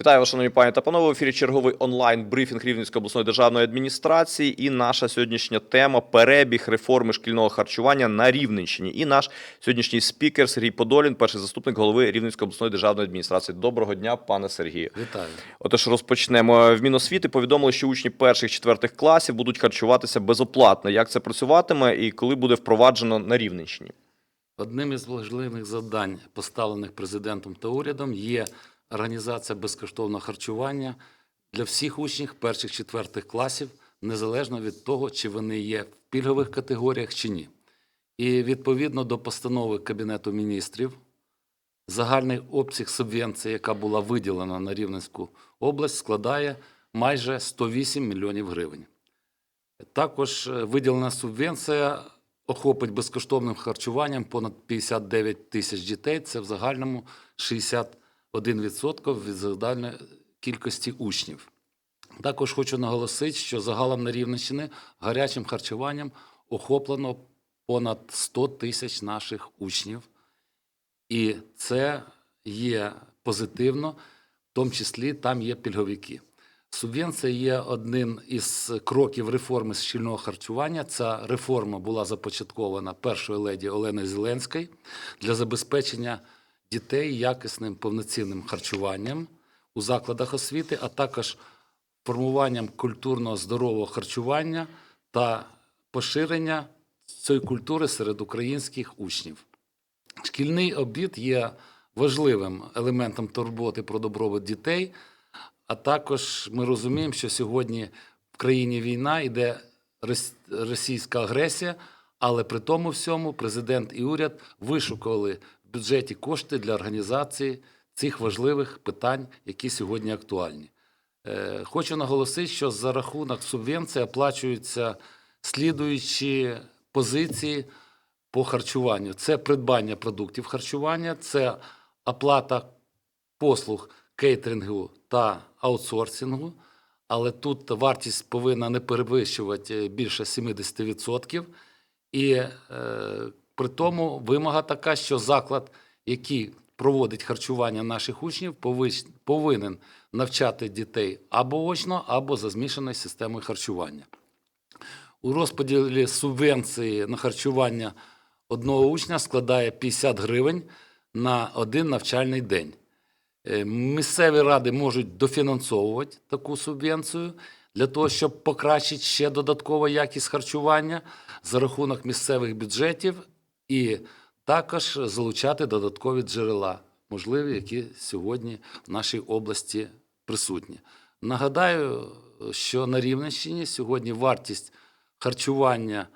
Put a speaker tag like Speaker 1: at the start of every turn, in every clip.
Speaker 1: Вітаю вас, шановні пані та панове. В ефірі черговий онлайн брифінг Рівненської обласної державної адміністрації. І наша сьогоднішня тема перебіг реформи шкільного харчування на Рівненщині. І наш сьогоднішній спікер Сергій Подолін, перший заступник голови Рівненської обласної державної адміністрації. Доброго дня, пане Сергію.
Speaker 2: Вітаю.
Speaker 1: Отож, розпочнемо. В Міносвіти повідомили, що учні перших четвертих класів будуть харчуватися безоплатно. Як це працюватиме і коли буде впроваджено на Рівненщині?
Speaker 2: Одним із важливих завдань, поставлених президентом та урядом, є організація безкоштовного харчування для всіх учнів перших четвертих класів, незалежно від того, чи вони є в пільгових категоріях чи ні. І відповідно до постанови Кабінету міністрів, загальний обсяг субвенції, яка була виділена на Рівненську область, складає майже 108 мільйонів гривень. Також е, виділена субвенція охопить безкоштовним харчуванням понад 59 тисяч дітей. Це в загальному 61% від загальної кількості учнів. Також хочу наголосити, що загалом на Рівненщині гарячим харчуванням охоплено понад 100 тисяч наших учнів. І це є позитивно, в тому числі там є пільговики. Субвенція є одним із кроків реформи шкільного харчування. Ця реформа була започаткована першою леді Оленою Зеленською для забезпечення дітей якісним повноцінним харчуванням у закладах освіти, а також формуванням культурного здорового харчування та поширення цієї культури серед українських учнів. Шкільний обід є важливим елементом турботи про добробут дітей, а також ми розуміємо, що сьогодні в країні війна йде російська агресія, але при тому всьому президент і уряд вишукували бюджеті кошти для організації цих важливих питань, які сьогодні актуальні. Е, Хочу наголосити, що за рахунок субвенції оплачуються слідуючі позиції по харчуванню. Це придбання продуктів харчування, це оплата послуг кейтерингу та аутсорсингу, але тут вартість повинна не перевищувати більше 70%. І е, при тому вимога така, що заклад, який проводить харчування наших учнів, повинен навчати дітей або очно, або за змішаною системою харчування. У розподілі субвенції на харчування одного учня складає 50 гривень на один навчальний день. Е, Місцеві ради можуть дофінансовувати таку субвенцію для того, щоб покращити ще додатково якість харчування за рахунок місцевих бюджетів і також залучати додаткові джерела, можливі, які сьогодні в нашій області присутні. Нагадаю, що на Рівненщині сьогодні вартість харчування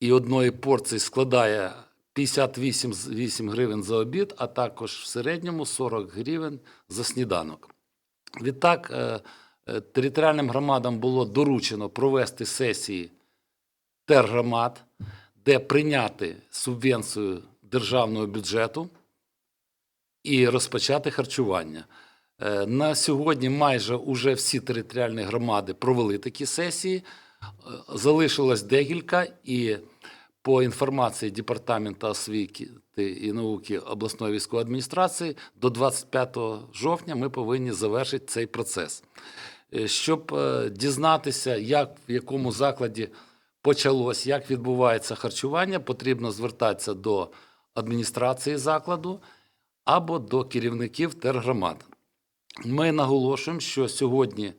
Speaker 2: і одної порції складає 58 гривень за обід, а також в середньому 40 гривень за сніданок. Відтак, е, е, територіальним громадам було доручено провести сесії тергромад, де прийняти субвенцію державного бюджету і розпочати харчування. Е, На сьогодні майже уже всі територіальні громади провели такі сесії. Е, Залишилось декілька, і по інформації Департаменту освіти і науки обласної військової адміністрації до 25 жовтня ми повинні завершити цей процес. Е, Щоб дізнатися, як в якому закладі почалось, як відбувається харчування, потрібно звертатися до адміністрації закладу або до керівників тергромад. Ми наголошуємо, що сьогодні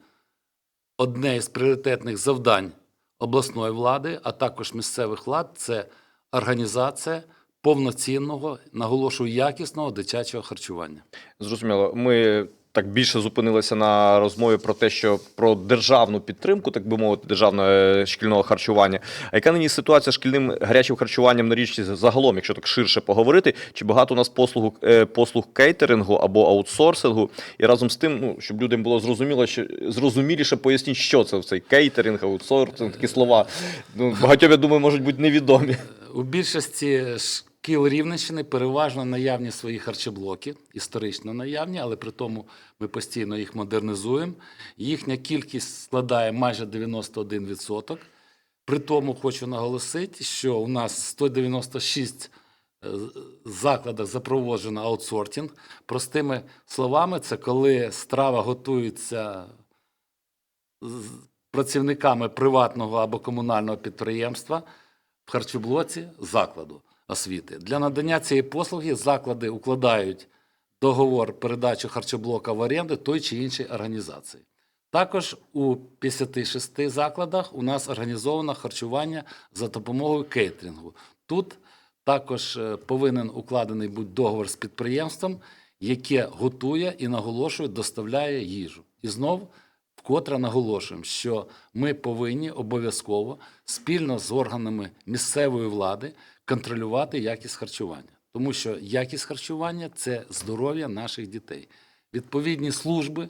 Speaker 2: одне із пріоритетних завдань обласної влади, а також місцевих влад це організація повноцінного, наголошую, якісного дитячого харчування.
Speaker 1: Зрозуміло, ми так більше зупинилися на розмові про те, що про державну підтримку, так би мовити, державного шкільного харчування. А яка нині ситуація з шкільним гарячим харчуванням на річці загалом, якщо так ширше поговорити? Чи багато у нас послуг, е, послуг кейтерингу або аутсорсингу? І разом з тим, ну щоб людям було зрозуміло, що зрозуміліше поясніть, що це цей кейтеринг, аутсорсинг, такі слова. Ну, багатьом, я думаю, можуть бути невідомі.
Speaker 2: У більшості шкіл Рівненщини переважно наявні свої харчоблоки, історично наявні, але при тому ми постійно їх модернізуємо. Їхня кількість складає майже 91%. При тому хочу наголосити, що у нас 196 закладах запроваджено аутсортинг. Простими словами, це коли страва готується працівниками приватного або комунального підприємства в харчоблоці закладу освіти. Для надання цієї послуги заклади укладають договор передачі харчоблока в оренду той чи іншій організації. Також у 56 закладах у нас організовано харчування за допомогою кейтерингу. Тут також е, повинен укладений бути договор з підприємством, яке готує і наголошує, доставляє їжу. І знов вкотре наголошуємо, що ми повинні обов'язково спільно з органами місцевої влади контролювати якість харчування, тому що якість харчування це здоров'я наших дітей. Відповідні служби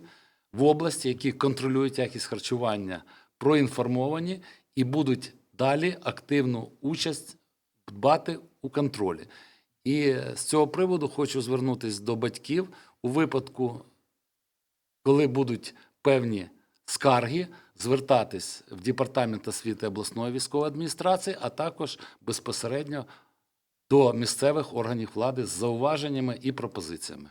Speaker 2: в області, які контролюють якість харчування, проінформовані і будуть далі активну участь дбати у контролі. І з цього приводу хочу звернутися до батьків у випадку, коли будуть певні скарги, звертатись в департамент освіти обласної військової адміністрації, а також безпосередньо до місцевих органів влади з зауваженнями і пропозиціями.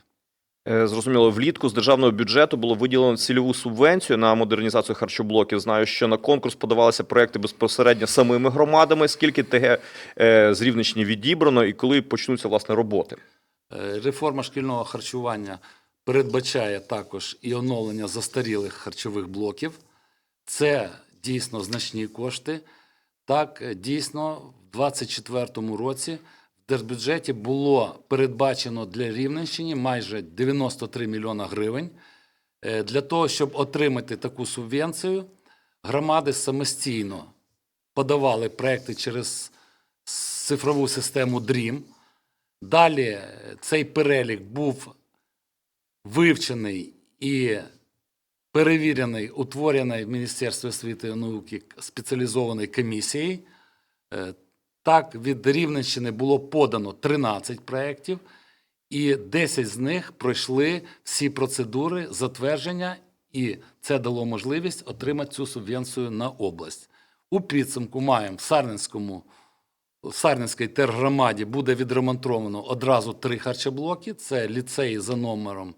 Speaker 1: Е, Зрозуміло, влітку з державного бюджету було виділено цільову субвенцію на модернізацію харчоблоків. Знаю, що на конкурс подавалися проекти безпосередньо самими громадами. Скільки ТГ е, з Рівненщини відібрано і коли почнуться власне роботи?
Speaker 2: Е, Реформа шкільного харчування передбачає також і оновлення застарілих харчових блоків. Це дійсно значні кошти. Так, дійсно, в 2024 році в держбюджеті було передбачено для Рівненщини майже 93 мільйона гривень. Е, Для того, щоб отримати таку субвенцію, громади самостійно подавали проекти через цифрову систему DREAM. Далі е, цей перелік був вивчений і перевірений, утворений в Міністерстві освіти і науки спеціалізованої комісії. Е, Так, від Рівненщини було подано 13 проєктів, і 10 з них пройшли всі процедури затвердження, і це дало можливість отримати цю субвенцію на область. У підсумку маємо в Сарненському в Сарненській тергромаді буде відремонтовано одразу три харчоблоки. Це ліцеї за номером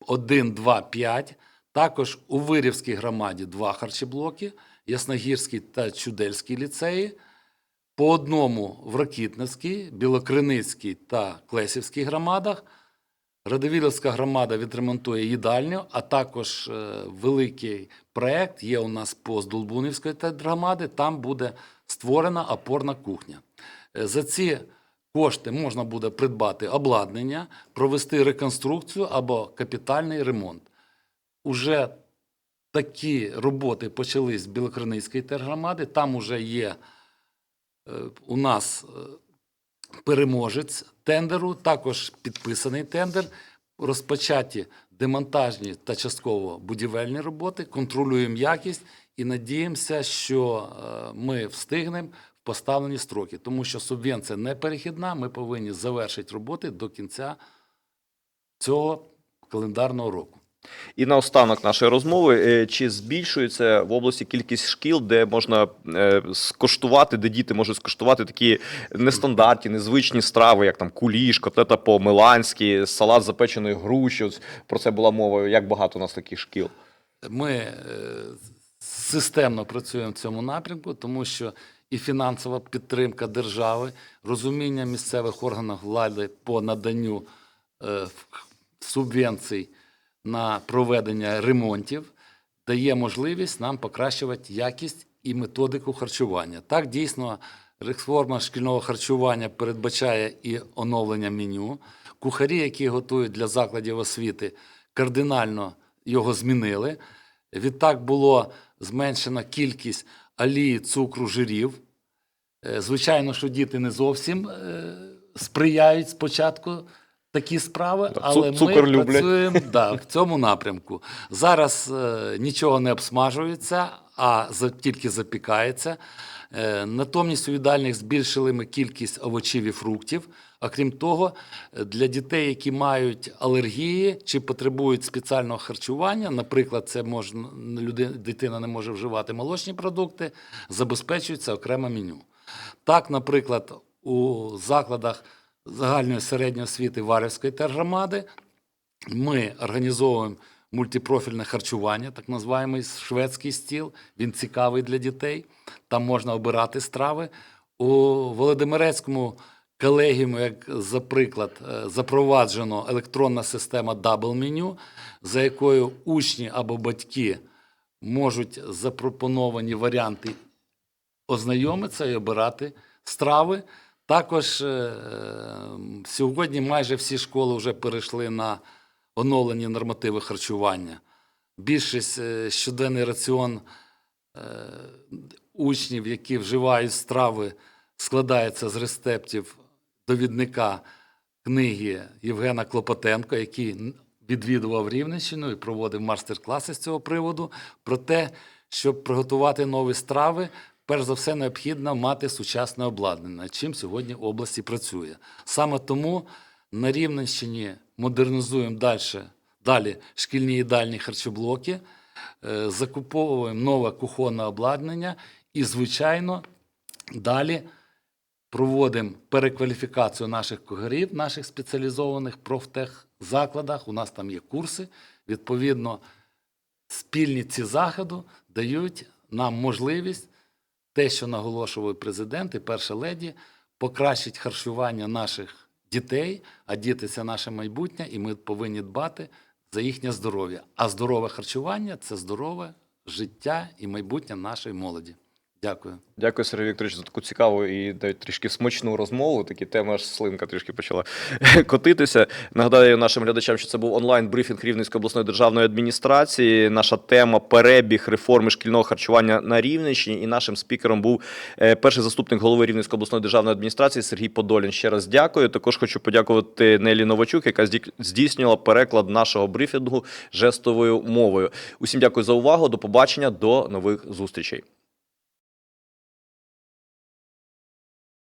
Speaker 2: 1, 2, 5. Також у Вирівській громаді два харчоблоки, Ясногірський та Чудельський ліцеї. По одному в Ракітницькій, Білокриницькій та Клесівській громадах. Радивілівська громада відремонтує їдальню, а також е, великий проект є у нас по Здолбунівської громади. Там буде створена опорна кухня. Е, За ці кошти можна буде придбати обладнання, провести реконструкцію або капітальний ремонт. Уже такі роботи почались з Білокриницької тергромади. Там уже є е, у нас е, переможець тендеру, також підписаний тендер, розпочаті демонтажні та частково будівельні роботи, контролюємо якість і надіємося, що е, ми встигнемо в поставлені строки, тому що субвенція не перехідна, ми повинні завершити роботи до кінця цього календарного року.
Speaker 1: І наостанок нашої розмови: е, чи збільшується в області кількість шкіл, де можна е, скоштувати, де діти можуть скоштувати такі нестандартні, незвичні страви, як там куліш, котлета по-миланськи, салат з запеченої груші. Про це була мова. Як багато у нас таких шкіл?
Speaker 2: Ми е, системно працюємо в цьому напрямку, тому що і фінансова підтримка держави, розуміння місцевих органів влади по наданню субвенцій на проведення ремонтів дає можливість нам покращувати якість і методику харчування. Так, дійсно, реформа шкільного харчування передбачає і оновлення меню. Кухарі, які готують для закладів освіти, кардинально його змінили. Відтак було зменшена кількість олії, цукру, жирів. Е, Звичайно, що діти не зовсім е, сприяють спочатку такі справи, але ми
Speaker 1: цукор люблять.
Speaker 2: працюємо да, в цьому напрямку. Зараз е, нічого не обсмажується, а за, тільки запікається. Е, натомість у їдальнях збільшили ми кількість овочів і фруктів. А крім того, для дітей, які мають алергії чи потребують спеціального харчування, наприклад, це можна дитина не може вживати молочні продукти, забезпечується окреме меню. Так, наприклад, у закладах загальної середньої освіти Варівської тергромади. Ми організовуємо мультипрофільне харчування, так називаємо шведський стіл. Він цікавий для дітей. Там можна обирати страви. У Володимирецькому колегіумі, як за приклад, е, запроваджено електронна система Double Menu, за якою учні або батьки можуть запропоновані варіанти ознайомитися і обирати страви. Також е, сьогодні майже всі школи вже перейшли на оновлені нормативи харчування. Більшість е, щоденний раціон е, учнів, які вживають страви, складається з рецептів довідника книги Євгена Клопотенка, який відвідував Рівненщину і проводив майстер-класи з цього приводу, про те, щоб приготувати нові страви, перш за все необхідно мати сучасне обладнання, чим сьогодні області працює. Саме тому на Рівненщині модернізуємо далі, далі шкільні їдальні харчоблоки, е, закуповуємо нове кухонне обладнання і, звичайно, далі проводимо перекваліфікацію наших кухарів, наших спеціалізованих профтехзакладах. У нас там є курси. Відповідно, спільні ці заходи дають нам можливість те, що наголошував президент і перша леді, покращить харчування наших дітей, а діти це наше майбутнє, і ми повинні дбати за їхнє здоров'я. А здорове харчування це здорове життя і майбутнє нашої молоді. Дякую.
Speaker 1: Дякую, Сергій Вікторович, за таку цікаву і навіть трішки смачну розмову. Такі теми аж слинка трішки почала котитися. Нагадаю нашим глядачам, що це був онлайн-брифінг Рівненської обласної державної адміністрації. Наша тема перебіг реформи шкільного харчування на Рівненщині. І нашим спікером був е, перший заступник голови Рівненської обласної державної адміністрації Сергій Подолін. Ще раз дякую. Також хочу подякувати Нелі Новачук, яка здійснювала переклад нашого брифінгу жестовою мовою. Усім дякую за увагу. До побачення, до нових зустрічей.